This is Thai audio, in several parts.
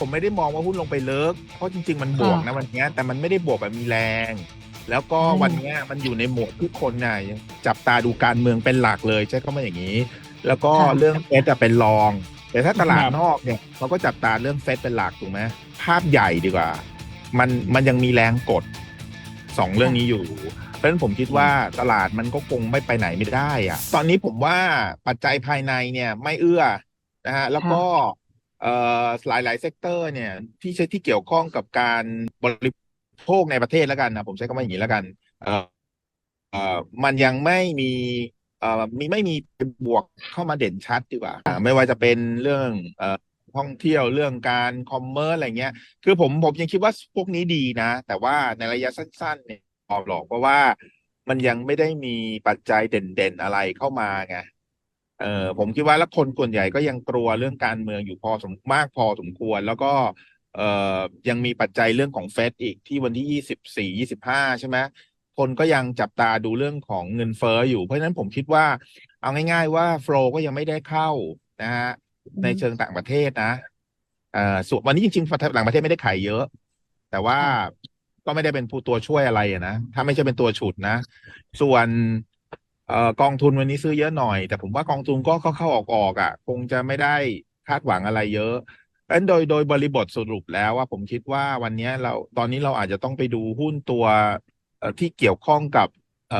ผมไม่ได้มองว่าหุ้นลงไปเลิก เพราะจริง ๆ มันบวกนะวันเนี้ยแต่มันไม่ได้บวกแบบมีแรง แล้วก็อืมวันเนี้ยมันอยู่ในโหมดที่คนน่ะยังจับตาดูการเมืองเป็นหลักเลยใช่ก็ไม่อย่างนี้ แล้วก็เรื่องเฟดจะเป็นรอง แต่ถ้าตลาดนอกเนี่ยเขาก็จับตาเรื่องเฟดเป็นหลักถูกไหมภาพใหญ่ดีกว่า มันมันยังมีแรงกดสองเรื่องนี้อยู่ เพราะฉะนั้นผมคิดว่าตลาดมันก็คงไม่ไปไหนไม่ได้อะตอนนี้ผมว่าปัจจัยภายในเนี่ยไม่เอื้อนะฮะแล้วก็เอ่อ หลายหลายเซกเตอร์เนี่ยที่ใช้ที่เกี่ยวข้องกับการบริโภคในประเทศแล้วกันนะผมใช้คำว่าอย่างนี้แล้วกันเออเออมันยังไม่มีเออมีไม่มีบวกเข้ามาเด่นชัดดีกว่า ไม่ว่าจะเป็นเรื่องเออท่องเที่ยวเรื่องการคอมเมอร์อะไรเงี้ย คือผมผมยังคิดว่าพวกนี้ดีนะ แต่ว่าในระยะสั้นๆเนี่ยพอหรอกเพราะว่ามันยังไม่ได้มีปัจจัยเด่นๆอะไรเข้ามาไง เออผมคิดว่าแล้วคนส่วนใหญ่ก็ยังกลัวเรื่องการเมืองอยู่พอสมมากพอสมควร แล้วก็เอ่อยังมีปัจจัยเรื่องของเฟดอีกที่วันที่ยี่สิบสี่ยี่สิบห้าใช่ไหมคนก็ยังจับตาดูเรื่องของเงินเฟ้ออยู่ เพราะฉะนั้นผมคิดว่า เอาง่าย ๆ ว่าโฟลก็ยังไม่ได้เข้านะฮะในเชิงต่างประเทศนะเอ่อส่วนวันนี้จริงๆต่างประเทศไม่ได้ขายเยอะ แต่ว่าก็ไม่ได้เป็นผู้ตัวช่วยอะไรอะนะ ถ้าไม่ใช่เป็นตัวฉุดนะ ส่วนเอ่อกองทุนวันนี้ซื้อเยอะหน่อย แต่ผมว่ากองทุนก็เข้าเข้าออกออกๆอะ คงจะไม่ได้คาดหวังอะไรเยอะเพราะฉะนั้นโดยโดยบริบทสรุปแล้วว่าผมคิดว่าวันนี้เราตอนนี้เราอาจจะต้องไปดูหุ้นตัวเอ่อที่เกี่ยวข้องกับเอ่อ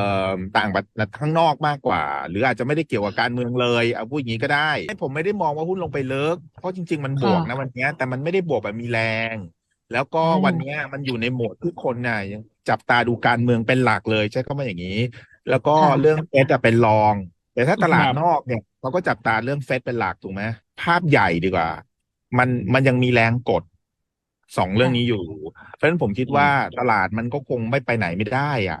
ต่างประเทศข้างนอกมากกว่า หรืออาจจะไม่ได้เกี่ยวกับการเมืองเลยเอาพูดอย่างนี้ก็ได้ผมไม่ได้มองว่าหุ้นลงไปเลิกเพราะจริง ๆ มันบวกนะวันเนี้ยแต่มันไม่ได้บวกแบบมีแรง แล้วก็อืมวันเนี้ยมันอยู่ในโหมดที่คนน่ะยัง จับตาดูการเมืองเป็นหลักเลยใช่ก็ไม่อย่างนี้ แล้วก็เรื่องเฟดจะเป็นรอง แต่ถ้าตลาดนอกเนี่ยเขาก็จับตาเรื่องเฟดเป็นหลักถูกไหมภาพใหญ่ดีกว่า มันมันยังมีแรงกดสองเรื่องนี้อยู่ เพราะฉะนั้นผมคิดว่าตลาดมันก็คงไม่ไปไหนไม่ได้อะ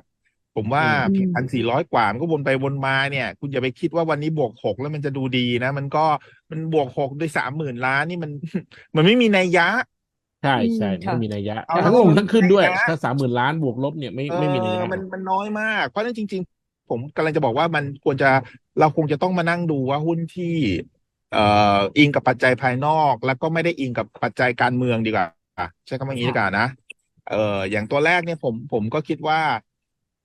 ผมว่าอืมพันสี่ร้อยกว่ามันก็วนไปวนมาเนี่ย คุณอย่าไปคิดว่าวันนี้บวกหกแล้วมันจะดูดีนะ มันก็มันบวกหกด้วยสามหมื่นล้านนี่มัน มันไม่มีนัยยะ ใช่ใช่อืมค่ะไม่มีนัยยะเอาทั้งลงทั้งขึ้นด้วยนัยยะถ้าสามหมื่นล้านบวกลบเนี่ยไม่ไม่มีนัยเออยะมันมันน้อยมาก เพราะฉะนั้นจริง ๆ ผมกำลังจะบอกว่ามันควรจะเราคงจะต้องมานั่งดูว่าหุ้นที่เอ่ออิงกับปัจจัยภายนอก แล้วก็ไม่ได้อิงกับปัจจัยการเมืองดีกว่าใช้คำว่าอย่างนี้ดีกว่านะเอออย่างตัวแรกเนี่ยผมผมก็คิดว่า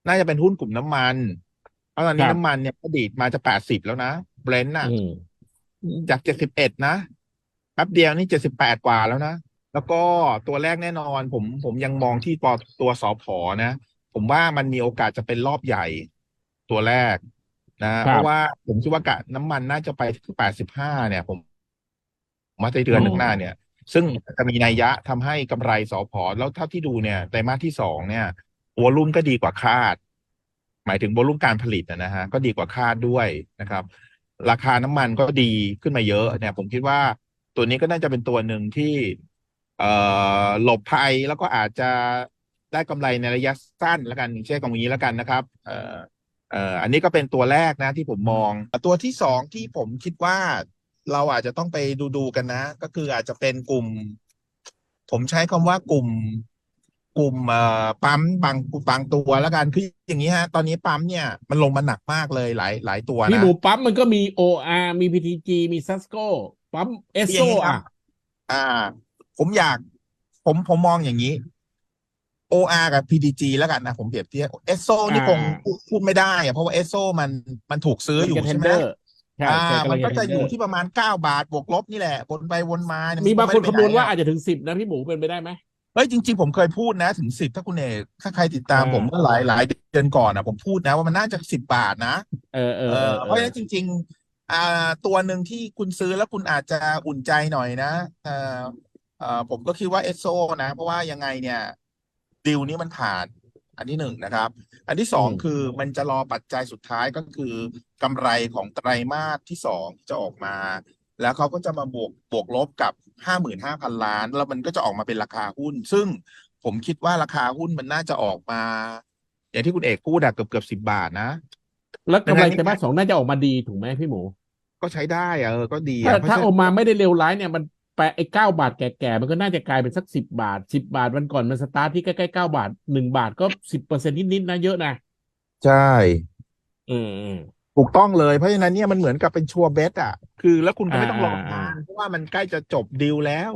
น่าจะเป็นหุ้นกลุ่มน้ำมันเพราะตอนนี้น้ำมันเนี่ยก็ดีดมาจะแปดสิบแล้วนะเบรนท์น่ะอืมจากเจ็ดสิบเอ็ดนะแป๊บเดียวนี่เจ็ดสิบแปดกว่าแล้วนะ แล้วก็ตัวแรกแน่นอน ผมผมยังมองที่ตัวตัวสอพอนะ ผมว่ามันมีโอกาสจะเป็นรอบใหญ่ ตัวแรกนะเพราะว่าผมคิดว่ากะน้ำมันน่าจะไปถึงแปดสิบห้าเนี่ย ผมมาในเดือนหนึ่งหน้าเนี่ย ซึ่งจะมีนัยยะทำให้กำไรสอพอแล้วเท่าที่ดูเนี่ยไตรมาสที่สองเนี่ยวอลุ่มก็ดีกว่าคาด หมายถึงวอลุ่มการผลิตนะฮะก็ดีกว่าคาดด้วยนะครับ ราคาน้ำมันก็ดีขึ้นมาเยอะเนี่ย ผมคิดว่าตัวนี้ก็น่าจะเป็นตัวหนึ่งที่เอ่อ หลบภัยแล้วก็อาจจะได้กำไรในระยะสั้นแล้วกันเช่นตรงนี้แล้วกันนะครับเอ่อเอ่ออันนี้ก็เป็นตัวแรกนะที่ผมมอง ตัวที่สองที่ผมคิดว่าเราอาจจะต้องไปดูดูๆกันนะ ก็คืออาจจะเป็นกลุ่ม ผมใช้คำว่ากลุ่ม กลุ่มเอ่อปั๊มบางบางตัวแล้วกันคืออย่างนี้ฮะ ตอนนี้ปั๊มเนี่ยมันลงมาหนักมากเลยหลายหลายตัวพี่นะหมูปั๊มมันก็มี OR มี PTG มีซัสโกปั๊มเอสโซอย่างนี้ครัอะบอ่า ผมอยาก ผมผมมองอย่างนี้ OR กับ PDG แล้วกันนะ ผมเปรียบเทียบเอสโซนี่คงพูดพูดไม่ได้อะเพราะว่าเอสโซมันมันถูกซื้ออยู่เทใช่นไหมเดอร์ใช่อ่าใช่มันก็จะอยู่ tender ที่ประมาณเก้าบาทบวกลบนี่แหละวนไปวนมาเนี่ยมีบางคนไไปคำนวณไหว่าอะอาจจะถึงสิบนะพี่หมูเป็นไปได้ไหมเฮ้ยจริง ๆ ผมเคยพูดนะถึงสิบถ้าคุณเอกถ้าใครติดตามอ่าผมเมื่อหลายหลายเดือนก่อนอะ ผมพูดนะว่ามันน่าจะสิบบาทนะเออเอเออเอออเพราะฉะนั้นจริง ๆ อ่าตัวหนึ่งที่คุณซื้อแล้วคุณอาจจะอุ่นใจหน่อยนะเออ เออผมก็คิดว่าเอสโซนะ เพราะว่ายังไงเนี่ยดีลนี้มันผ่าน อันที่หนึ่งนะครับ อันที่สองคือมันจะรอปัจจัยสุดท้ายก็คือกำไรของไตรมาสที่สองที่จะออกมา แล้วเขาก็จะมาบวกบวกลบกับห้าหมื่นห้าพันล้าน แล้วมันก็จะออกมาเป็นราคาหุ้น ซึ่งผมคิดว่าราคาหุ้นมันน่าจะออกมา อย่างที่คุณเอกพูดอะเกือบเกือบสิบบาทนะแล้วกำไรยังไงไตรมาสสองน่าจะออกมาดีถูกไหมพี่หมู ก็ใช้ได้อะเออก็ดีถ้าอะเพราะถ้าฉะอนั้อนกมาไม่ได้เร็วร้ายเนี่ยมัน แปะไอ้เก้าบาทแก่ๆมันก็น่าจะกลายเป็นสักสิบบาทสิบบาทวันก่อนมันสตาร์ทที่ใกล้ๆเก้าบาทหนึ่งบาทก็สิบเปอร์เซ็นต์นิดๆนะเยอะนะใช่ อืมอืมถูกต้องเลยเพราะฉะนั้นเนี่ยมันเหมือนกับเป็นชัวร์เบสอะคือแล้วคุณก็ไม่ต้องรออ่านาอ่านเพราะว่ามันใกล้จะจบดีลแล้ว